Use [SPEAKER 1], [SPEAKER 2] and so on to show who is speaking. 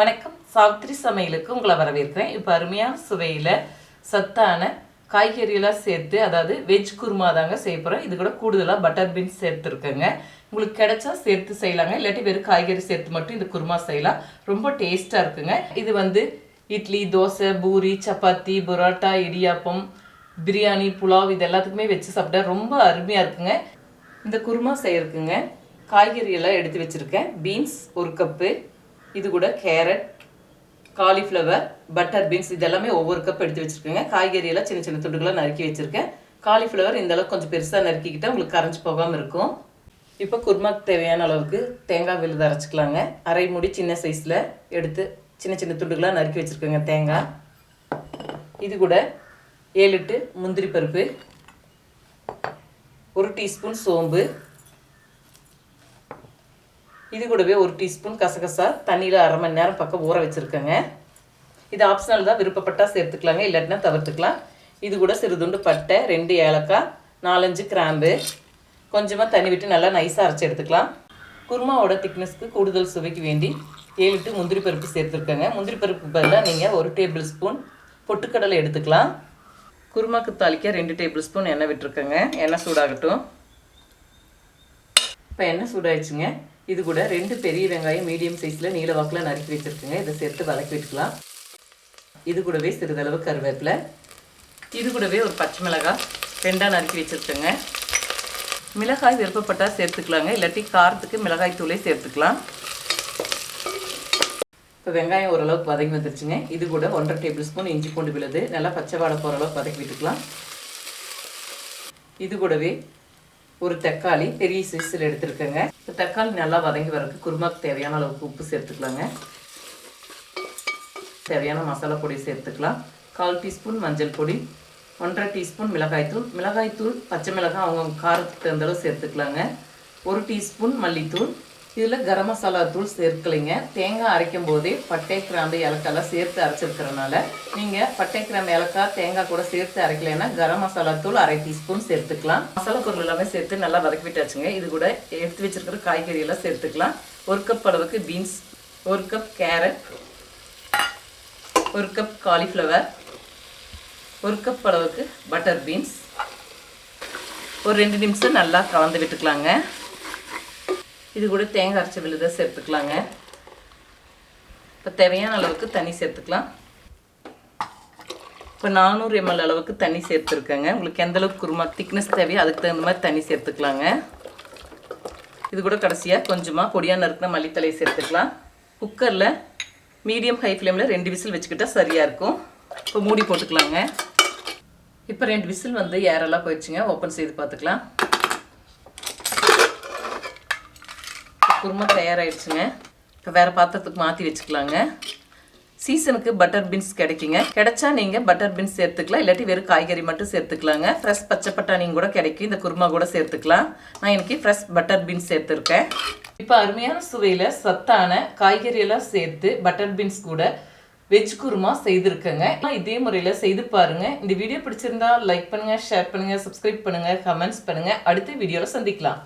[SPEAKER 1] வணக்கம். சாவித்ரி சமையலுக்கு உங்களை வரவேற்கிறேன். இப்போ அருமையான சுவையில் சத்தான காய்கறியெல்லாம் சேர்த்து அதாவது வெஜ் குருமா தாங்க செய்ய போகிறோம் இது கூட கூடுதலாக பட்டர் பீன்ஸ் சேர்த்துருக்கேங்க. உங்களுக்கு கிடைச்சா சேர்த்து செய்யலாங்க. இல்லாட்டி வெறும் காய்கறி சேர்த்து மட்டும் இந்த குருமா செய்யலாம். ரொம்ப டேஸ்ட்டாக இருக்குங்க. இது வந்து இட்லி தோசை பூரி சப்பாத்தி பரோட்டா இடியாப்பம் பிரியாணி புலாவ் இது எல்லாத்துக்குமே வச்சு சாப்பிட்டா ரொம்ப அருமையாக இருக்குங்க. இந்த குருமா செய்யறதுக்குங்க காய்கறியெல்லாம் எடுத்து வச்சுருக்கேன். பீன்ஸ் ஒரு கப்பு இது கூட கேரட் காலிஃப்ளவர் பட்டர் பீன்ஸ் இதெல்லாமே ஒவ்வொரு கப் எடுத்து வச்சுருக்கேங்க. காய்கறியெல்லாம் சின்ன சின்ன துண்டுகளாக நறுக்கி வச்சுருக்கேன். காலிஃப்ளவர் இந்த அளவுக்கு கொஞ்சம் பெருசாக நறுக்கிக்கிட்டால் உங்களுக்கு கரைஞ்சி போகாமல் இருக்கும். இப்போ குருமாக்கு தேவையான அளவுக்கு தேங்காய் விழுது அரைச்சிக்கலாங்க. அரை முடி சின்ன சைஸில் எடுத்து சின்ன சின்ன துண்டுகளாக நறுக்கி வச்சுருக்கேங்க தேங்காய். இது கூட ஏழு எட்டு முந்திரி பருப்பு ஒரு டீஸ்பூன் சோம்பு இது கூடவே ஒரு டீஸ்பூன் கசகசா தண்ணியில் அரை மணி நேரம் பக்கம் ஊற வச்சுருக்கேங்க. இது ஆப்ஷனல் தான் விருப்பப்பட்டா சேர்த்துக்கலாங்க இல்லாட்டினா தவிர்த்துக்கலாம். இது கூட சிறுதுண்டு பட்டை ரெண்டு ஏலக்காய் நாலஞ்சு கிராம்பு. கொஞ்சமாக தண்ணி விட்டு நல்லா நைஸாக அரைச்சி எடுத்துக்கலாம். குருமாவோட திக்னஸ்க்கு கூடுதல் சுவைக்கு வேண்டி ஏழு எட்டு முந்திரி பருப்பு சேர்த்துருக்கேங்க. முந்திரி பருப்பு பதிலாக நீங்கள் ஒரு டேபிள் ஸ்பூன் பொட்டுக்கடலை எடுத்துக்கலாம். குருமாக்கு தாளிக்க ரெண்டு டேபிள் ஸ்பூன் எண்ணெய் விட்டுருக்கேங்க. எண்ணெய் சூடாகட்டும். இப்போ எண்ணெய் சூடாயிடுச்சுங்க? இது கூட ரெண்டு பெரிய வெங்காயம் மீடியம் சைஸில் நீல வாக்கில் நறுக்கி வச்சுருக்குங்க. இதை சேர்த்து வதக்கி விட்டுக்கலாம். இது கூடவே சிறிதளவு கருவேப்பிலை. இது கூடவே ஒரு பச்சை மிளகாய். ரெண்டாக நறுக்கி வச்சுருக்கேங்க. மிளகாய் விருப்பப்பட்டால் சேர்த்துக்கலாங்க. இல்லாட்டி காரத்துக்கு மிளகாய் தூளே சேர்த்துக்கலாம். இப்போ வெங்காயம் ஓரளவுக்கு வதங்கி வந்துருச்சுங்க. இது கூட ஒன்றரை டேபிள் ஸ்பூன் இஞ்சி பூண்டு விழுது. நல்லா பச்சை வாடை போகிற அளவுக்கு வதக்கி விட்டுக்கலாம். இது கூடவே ஒரு தக்காளி பெரிய சைஸில் எடுத்துருக்கேங்க. இப்போ தக்காளி நல்லா வதங்கி வரக்கு குருமாக்கு தேவையான அளவுக்கு உப்பு சேர்த்துக்கலாங்க. தேவையான மசாலா பொடி சேர்த்துக்கலாம். கால் டீஸ்பூன் மஞ்சள் பொடி ஒன்றரை டீஸ்பூன் மிளகாய்த்தூள் மிளகாய்த்தூள் பச்சை மிளகாய் அவங்க காரத்துக்கு தகுந்த அளவு சேர்த்துக்கலாங்க. ஒரு டீஸ்பூன் மல்லித்தூள் இதில் கரம் மசாலா தூள் சேர்க்கலைங்க. தேங்காய் அரைக்கும் போதே பட்டை கிராம்பு ஏலக்காய்லாம் சேர்த்து அரைச்சிருக்கிறனால நீங்கள் பட்டை கிராம்பு ஏலக்காய் தேங்காய் கூட சேர்த்து அரைக்கலைன்னா கரம் மசாலா தூள் அரை டீஸ்பூன் சேர்த்துக்கலாம். மசாலா பொருள் எல்லாமே சேர்த்து நல்லா வதக்கி விட்டாச்சுங்க இது கூட எடுத்து வச்சிருக்கிற காய்கறியெல்லாம் சேர்த்துக்கலாம். ஒரு கப் அளவுக்கு பீன்ஸ் ஒரு கப் கேரட் ஒரு கப் காலிஃப்ளவர் ஒரு கப் அளவுக்கு பட்டர் பீன்ஸ் ஒரு ரெண்டு நிமிஷம் நல்லா கலந்து விட்டுக்கலாங்க. இது கூட தேங்காய் அரைச்ச விழுதை சேர்த்துக்கலாங்க. இப்போ தேவையான அளவுக்கு தண்ணி சேர்த்துக்கலாம். இப்போ நானூறு எம்எல் அளவுக்கு தண்ணி சேர்த்துருக்கேங்க. உங்களுக்கு எந்த அளவுக்கு குருமா திக்னஸ் தேவையோ அதுக்கு தகுந்த மாதிரி தண்ணி சேர்த்துக்கலாங்க. இது கூட கடைசியாக கொஞ்சமாக பொடியாக நறுக்கின மல்லித்தலையை சேர்த்துக்கலாம். குக்கரில் மீடியம் ஹை ஃப்ளேமில் ரெண்டு விசில் வச்சுக்கிட்டா சரியாக இருக்கும். இப்போ மூடி போட்டுக்கலாங்க. இப்போ ரெண்டு விசில் வந்து ஏரெல்லாம் போயிடுச்சுங்க. ஓப்பன் செய்து பார்த்துக்கலாம். குருமா தயாராகிடுச்சுங்க இப்போ வேறு பாத்திரத்துக்கு மாற்றி வச்சுக்கலாங்க. சீசனுக்கு பட்டர் பீன்ஸ் கிடைக்குங்க. கிடைச்சா நீங்கள் பட்டர் பீன்ஸ் சேர்த்துக்கலாம். இல்லாட்டி வெறும் காய்கறி மட்டும் சேர்த்துக்கலாங்க. ஃப்ரெஷ் பச்சை பட்டாணியும் கூட கிடைக்கும். இந்த குருமா கூட சேர்த்துக்கலாம். நான் இன்னைக்கு ஃப்ரெஷ் பட்டர் பீன்ஸ் சேர்த்துருக்கேன். இப்போ அருமையான சுவையில் சத்தான காய்கறியெல்லாம் சேர்த்து பட்டர் பீன்ஸ் கூட வெஜ் குருமா செய்திருக்கேங்க. இதே முறையில் செய்து பாருங்க. இந்த வீடியோ பிடிச்சிருந்தா லைக் பண்ணுங்க ஷேர் பண்ணுங்க சப்ஸ்கிரைப் பண்ணுங்க கமெண்ட்ஸ் பண்ணுங்க. அடுத்த வீடியோவில் சந்திக்கலாம்.